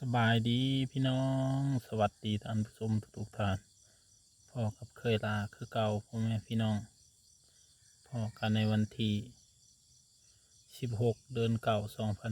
สบายดีพี่น้อง สวัสดีท่านผู้ชมทุกท่านพ่อกับเคยลาคือเก่าพ่อแม่พี่น้องพ่อกันในวันที่16 เดือนเก่า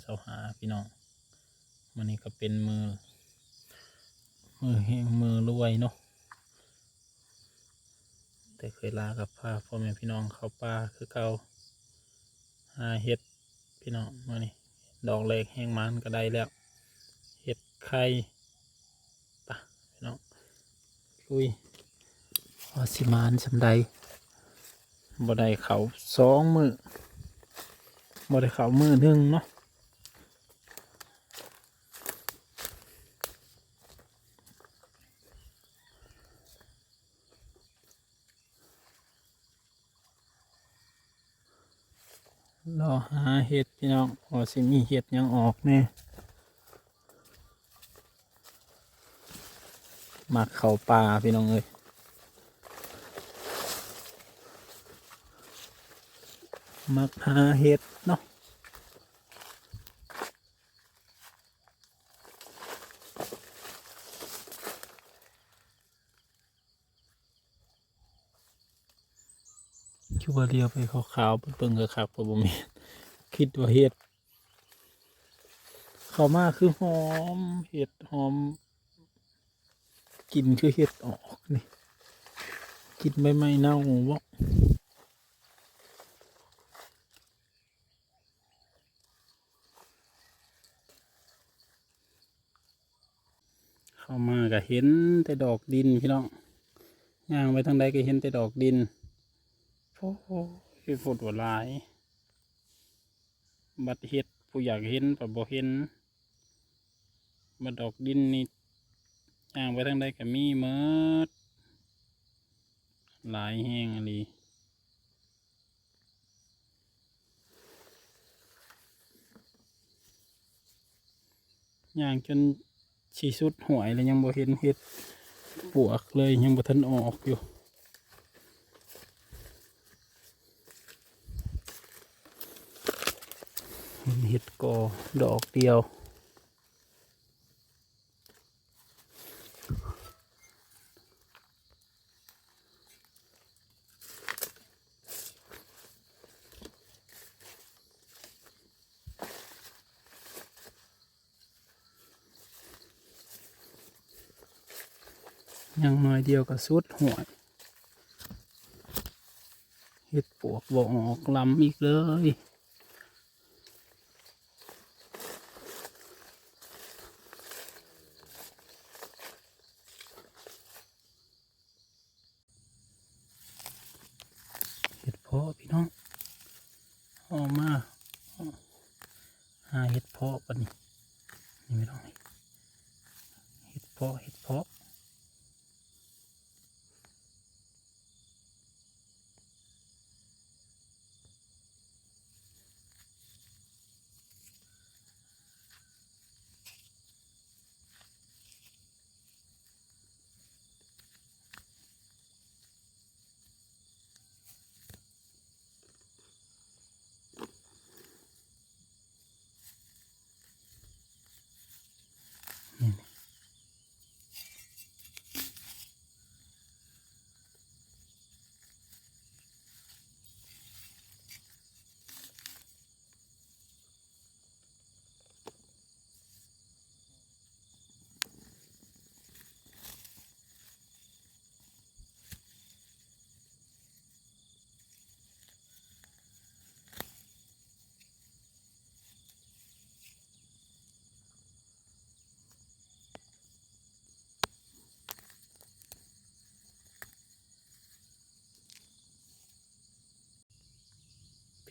2025พี่น้องมันนี้ก็เป็นมือ มือเฮงมือรวยเนาะแต่เคยลากับพาพ่อแม่พี่น้องเข้าป่าคือเก่าหาเห็ดพี่น้องมานี่ดอกเล็กแห้งมันก็ได้แล้ว เห็ดไข่ปะพี่น้องลุยอสิมานสำใดบ่ได้เขาสองมือบ่ได้เขามือหนึ่งเนาะรอหาเห็ดพี่น้องพอสิมีเห็ดยังออกแน่ มักเขาป่าพี่น้องเอ้ยมักหาเห็ดเนาะคิดว่าเรียวไปขาวๆเปิ่งกับขักับมีคิดว่าเห็ด เข้ามาคือหอม เห็ดหอม กินคือเห็ดออกนี่ กินใบไม้เน่าบ่เข้ามาก็เห็นแต่ดอกดินพี่น้องย่างไปทางใดก็เห็นแต่ดอกดินโอ้โหคือฝดหัวลาย บัดเห็ดผู้อยากเห็นปะบ่เห็นบัดดอกดินนี่ ย่างไปทางใดก็มีเมิดหลายแห้งอะไรย่างจนชีสุดหวยเลยยังบ่เห็นเห็ดปวกเลยยังบ่ทันออกอยู่เห็นเห็ดกอดอกเดียว ยังน้อยเดียวก็สุดหวยเห็ดปวกบ่ออกลำอีกเลยเห็ดพาะพี่น้องออกมาหาเห็ดเพาะปะนี่นี่ไม่ต้องเห็ดเพาะเห็ดเพาะ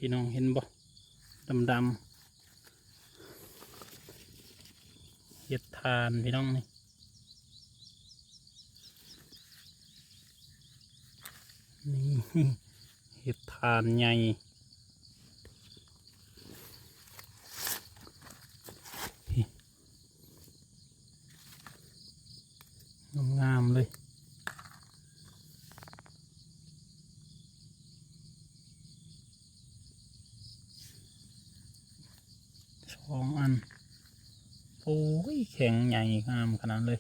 พี่น้องเห็นบ่ดำดำเห็ดทานพี่น้องนี่นี่เห็ดทานใหญ่งามๆเลย สองอัน พ โอ้ยแข็งใหญ่งามขนาดเลย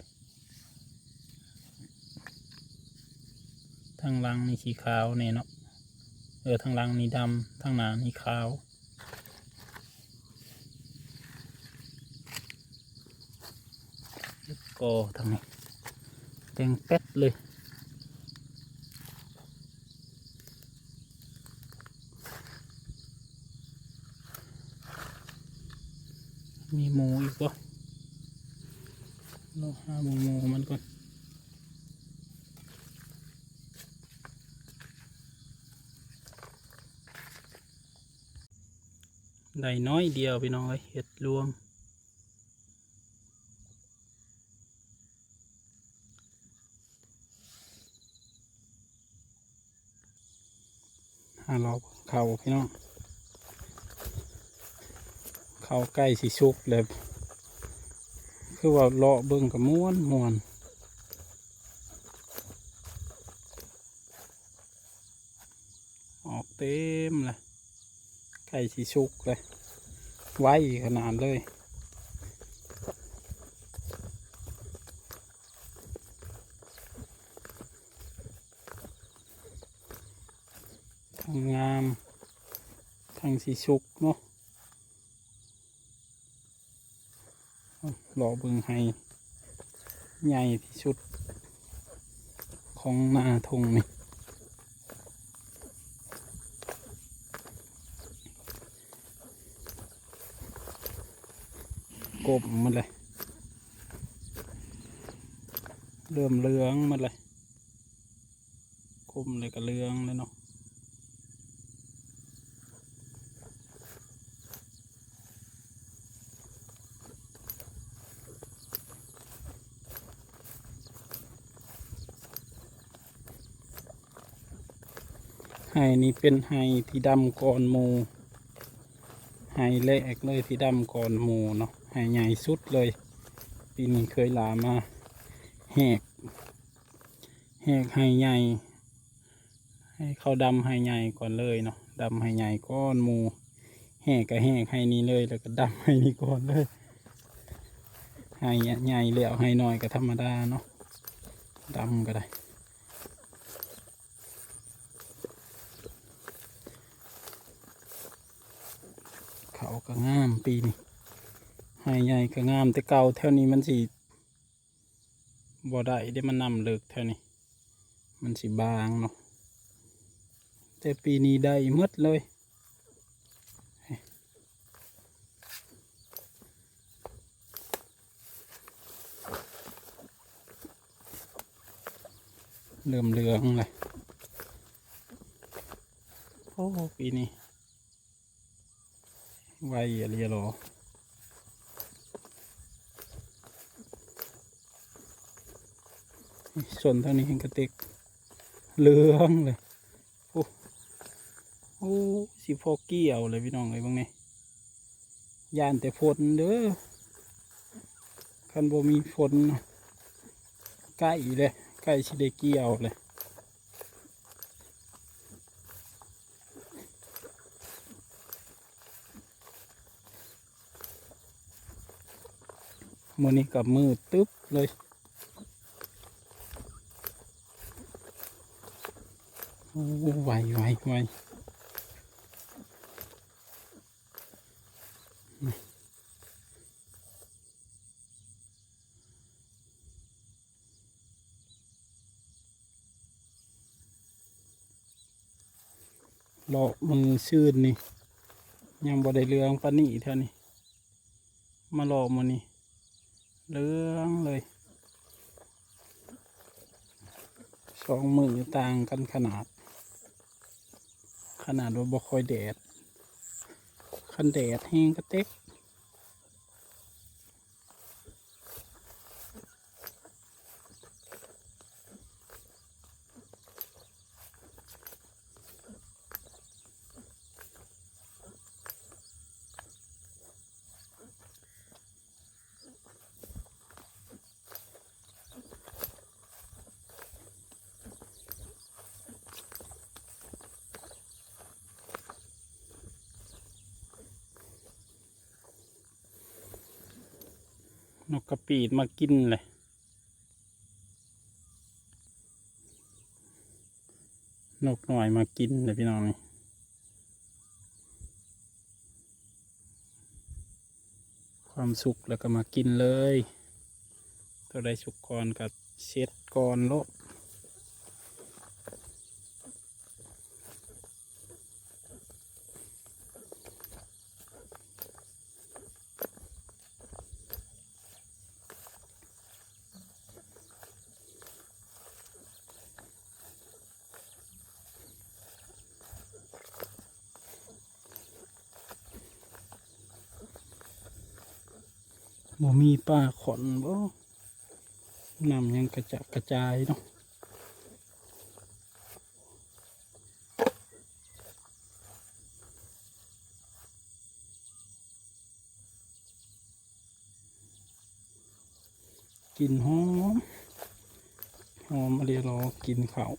ทางหลังนี่สีขาวเนี่ยเนาะ เออทางหลังนี่ดำทางหน้านี่ขาวแล้วก็ทางนี้แดงแป๊ดเลยมีหมูอีกปะาหาหมูหมูมันก่อนได้น้อยเดียวพี่น้องเห็ดรวมหาเราเข่าพี่น้อง เข่าใกล้สิชุกเลย คือว่าเลาะเบิ่งกับม้วนม้วนออกเต็มเลยไก่สีชุกเลยไวขนาดเลยทางงามทางสีชุกเนาะ หล่อเบิงให้ใหญ่ที่สุด ของนาทงนี่กบมันเลย เริ่มเลืองมันเลยกลมเลยก็เลืองเลยเนาะ ไห้นี่เป็นไห้ที่ดำก่อนหมูไฮแรกเลยที่ดำก่อนหมูเนาะไฮใหญ่สุดเลย ปีนี้เคยหลามาแหกแหกไฮใหญ่ ให้เขาดำไฮใหญ่ก่อนเลยเนาะดำไฮใหญ่ก้อนหมูแหกก็แหกไฮนี้เลยแล้วก็ดำไฮนี้ก่อนเลยไฮใหญ่เหลี่ยวไฮน้อยก็ธรรมดาเนาะดำก็ได้ เขา ก็งามปีนี้ไฮใหญ่ก็งามแต่เก่าแถวนี้มันสิบ่ได้ได้มันนำเลิกแถวนี้ มันสิบางเนาะแต่ปีนี้ได้หมดเลยเริ่มเหลืองเลยโอ้ปีนี้ ไวอะไรหรอส่วนท่านี้เห็นกระติกเหลืองเลย โอ้โอ้สิพอเกี่ยวเลยพี่น้องเลยบางนี่ยานแต่ฝนเด้อคันบ่มีฝนใกล้เลยใกล้สิได้เกี่ยวเลย มือนี้กับมือตึ๊บเลยโอ้ไหวไวไวเลาะมือชื่นนี่ยังบ่ได้เรืองปานนี่เท่านี้มาเลาะมือนี่ เหลืองเลยสองมือต่างกันขนาด ขนาดว่าบ่คอยแดด คันแดดแห้งก็เต็ก นกกระปีดมากินเลยนกหน่อยมากินเลยพี่น้องนี่ความสุขแล้วก็มากินเลยตัวใดสุกก่อนกับเช็ดก่อนโลด บ่มีป้าขอนบ่นำยังกระจัดกระจายเนาะกลินหอมหอมอะไรรอกินเขาว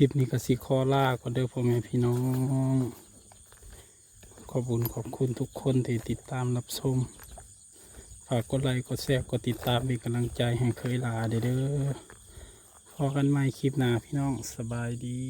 ลิปนี้ก็สิคอล่าก็เด้อพ่อแม่พี่น้อง ขอบคุณขอบคุณทุกคนที่ติดตามรับชมฝากกดไลค์กดแชร์กดติดตามเป็นกำลังใจให้เคยลาด้อเด้อพอกันใหม่คลิปหน้าพี่น้องสบายดี